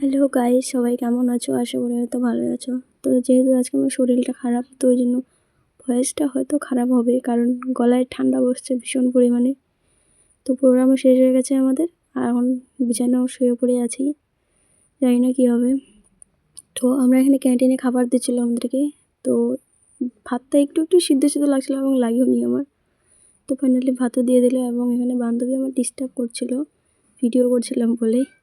Hello guys সবাই কেমন আছো? আশা করি হয়তো ভালো আছো। তো যেহেতু আজকে আমার শরীরটা খারাপ, তো ওই জন্য ভয়েসটা হয়তো খারাপ হবে, কারণ গলায় ঠান্ডা বসছে ভীষণ পরিমাণে। তো প্রোগ্রামও শেষ হয়ে গেছে আমাদের, আর এখন বিছানাও শুয়ে পড়ে আছি। জানি না কী হবে। তো আমরা এখানে ক্যান্টিনে খাবার দিচ্ছিল আমাদেরকে। তো ভাতটা একটু একটু সিদ্ধ সিদ্ধ লাগছিল এবং লাগেও নি আমার। তো ফাইনালি ভাতও দিয়ে দিলো এবং এখানে বান্ধবী আমার ডিস্টার্ব করছিল ভিডিও করছিলাম বলে তো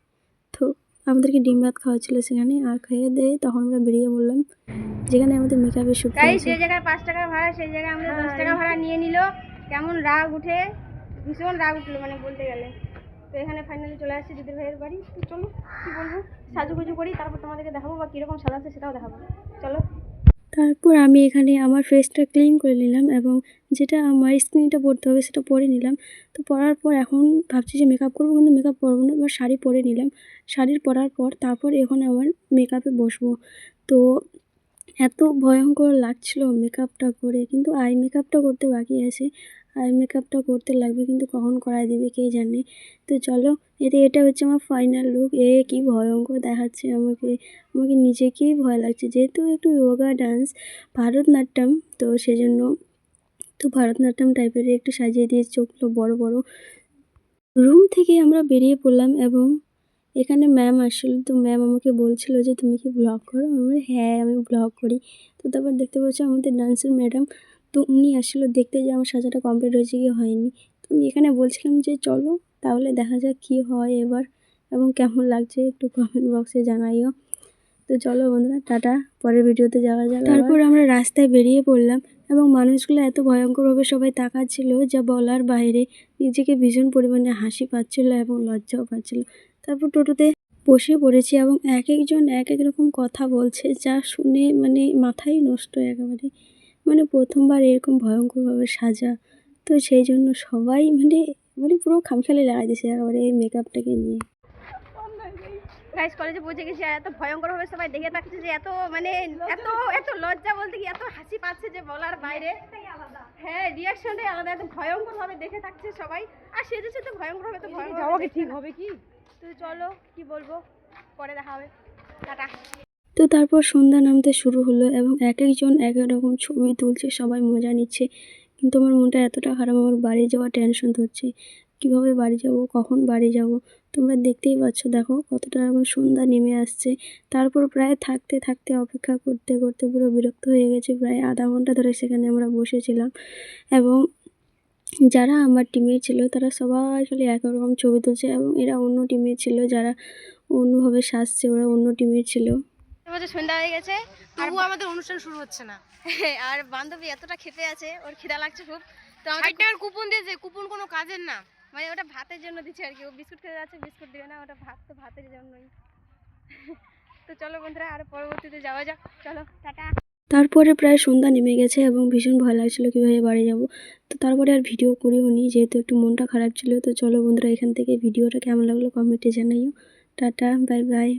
আমাদেরকে ডিম ভাত খাওয়াচ্ছিল সেখানে আর খেয়ে দিয়ে তখন আমরা বেরিয়ে বললাম যেখানে আমাদের মেকআপের শুট তাই সেই জায়গায় পাঁচ টাকা ভাড়া সেই জায়গায় আমরা দশ টাকা ভাড়া নিয়ে নিল। কেমন রাগ উঠে ভীষণ রাগ উঠল মানে বলতে গেলে। তো এখানে ফাইনালি চলে আসছে দিদির ভাইয়ের বাড়ি। তো চলো কী বলব? সাজুগুজু করি তারপর তোমাদেরকে দেখাবো বা কীরকম সাজাচ্ছে সেটাও দেখাবো। চলো। তারপর আমি এখানে আমার ফেসটা ক্লিন করে নিলাম এবং যেটা আমার স্ক্রিনটা পরতে হবে সেটা পরে নিলাম। তো পরার পর এখন ভাবছি যে মেকআপ করব কিন্তু মেকআপ করব না, এবার শাড়ি পরে নিলাম। শাড়ির পরার পর তারপর এখন আমার মেকআপে বসবো। তো এত ভয়ঙ্কর লাগছিল মেকআপটা করে, কিন্তু আই মেকআপটা করতে বাকি আছে। আই মেকআপটা করতে লাগবে, কিন্তু কখন করায় দিবে কে জানে? তো চলো, এতে এটা হচ্ছে আমার ফাইনাল লুক এ কি ভয়ঙ্কর দেখাচ্ছে আমাকে আমাকে নিজেকেই ভয় লাগছে। যেহেতু একটু যোগা ডান্স ভারতনাট্যম, তো সেজন্য তো ভারতনাট্যম টাইপের একটু সাজিয়ে দিয়ে চোখগুলো বড় বড়। রুম থেকে আমরা বেরিয়ে পড়লাম এবং এখানে ম্যাম আসলো, তো ম্যাম আমাকে বলছিল যে, তুমি কি ব্লগ করো? আমি হ্যাঁ আমি ব্লগ করি। তো তারপর দেখতে পাচ্ছি আমাদের ডান্সের ম্যাডাম তো উনি আসলো দেখতে যে আমার সাজাটা কমপ্লিট হয়েছে কি হয়নি। তো আমি এখানে বলছিলাম যে, চলো তাহলে দেখা যাক কী হয় এবার এবং কেমন লাগছে একটু কমেন্ট বক্সে জানাইও। তো চলো বন্ধুরা, টাটা। পরের ভিডিওতে যাওয়া যাক তারপর আমরা রাস্তায় বেরিয়ে পড়লাম এবং মানুষগুলো এত ভয়ঙ্করভাবে সবাই তাকাচ্ছিল যা বলার বাইরে নিজেকে ভীষণ পরিমাণে হাসি পাচ্ছিল এবং লজ্জাও পাচ্ছিল। তারপর টোটোতে বসে পড়েছি এবং এক একজন এক এক রকম কথা বলছে যা শুনে মানে মাথাই নষ্ট একেবারে। মানে প্রথমবার এরকম ভয়ঙ্করভাবে সাজা। তো সেই জন্য সবাই মানে মানে পুরো খামখেয়ালি লাগাই দিয়েছে একেবারে এই মেকআপটাকে নিয়ে। গাইস কলেজে পৌঁছে গেছি আর এত ভয়ঙ্কর ভাবে সবাই দেখে থাকছে যে এত মানে এত এত লজ্জা বলতে কি এত হাসি পাচ্ছে যে বলার বাইরে। হ্যাঁ রিয়াকশনটাই আলাদা এত ভয়ঙ্কর ভাবে দেখে থাকছে সবাই। আর সেজেছে তো ভয়ঙ্কর ভাবে তো ভয়ঙ্কর ঠিক হবে কি? তো চলো কি বলব? পরে দেখা হবে। টাটা। তারপর সন্ধ্যা নামতে শুরু হলো এবং এক একজন এক এক রকম ছবি তুলছে, সবাই মজা নিচ্ছে। কিন্তু আমার মনটা এতটা খারাপ, আমার বাড়ি যাওয়া টেনশন ধরছে। কীভাবে বাড়ি যাব, কখন বাড়ি যাব? তোমরা দেখতেই পাচ্ছ, দেখো কতটা আমার সন্ধ্যা নেমে আসছে। তারপর প্রায় থাকতে থাকতে, অপেক্ষা করতে করতে পুরো বিরক্ত হয়ে গেছে। প্রায় আধা ঘণ্টা ধরে সেখানে আমরা বসেছিলাম এবং যারা আমার টিমের ছিল, তারা সবাই খালি একরকম ছবি তুলছে এবং এরা অন্য টিমের ছিল যারা অন্যভাবে সাজছে, ওরা অন্য টিমের ছিল। বছর সন্ধ্যা হয়ে গেছে আর তবুও আমাদের অনুষ্ঠান শুরু হচ্ছে না। আর বান্ধবী এতটা খেপে আছে ওর খিদা লাগছে খুব। তো টাকার কুপন দিয়েছে কুপন কোনো কাজের না। মানে ওটা ভাতের জন্য দিচ্ছে আর কি ও বিস্কুট খেতে যাচ্ছে বিস্কুট দিবে না ওটা ভাত তো ভাতের জন্যই। তো চলো বন্ধুরা আর পরবর্তীতে যাওয়া যাক। চলো টাটা। তারপরে প্রায় সন্ধ্যা নেমে গেছে এবং ভীষণ ভয় লাগছিল কীভাবে বাড়ি যাব। তো তারপরে আর ভিডিও করিও নি যেহেতু একটু মনটা খারাপ ছিল। তো চলো বন্ধুরা এখান থেকে ভিডিওটা কেমন লাগল কমেন্টে জানাইও। Tata bye bye.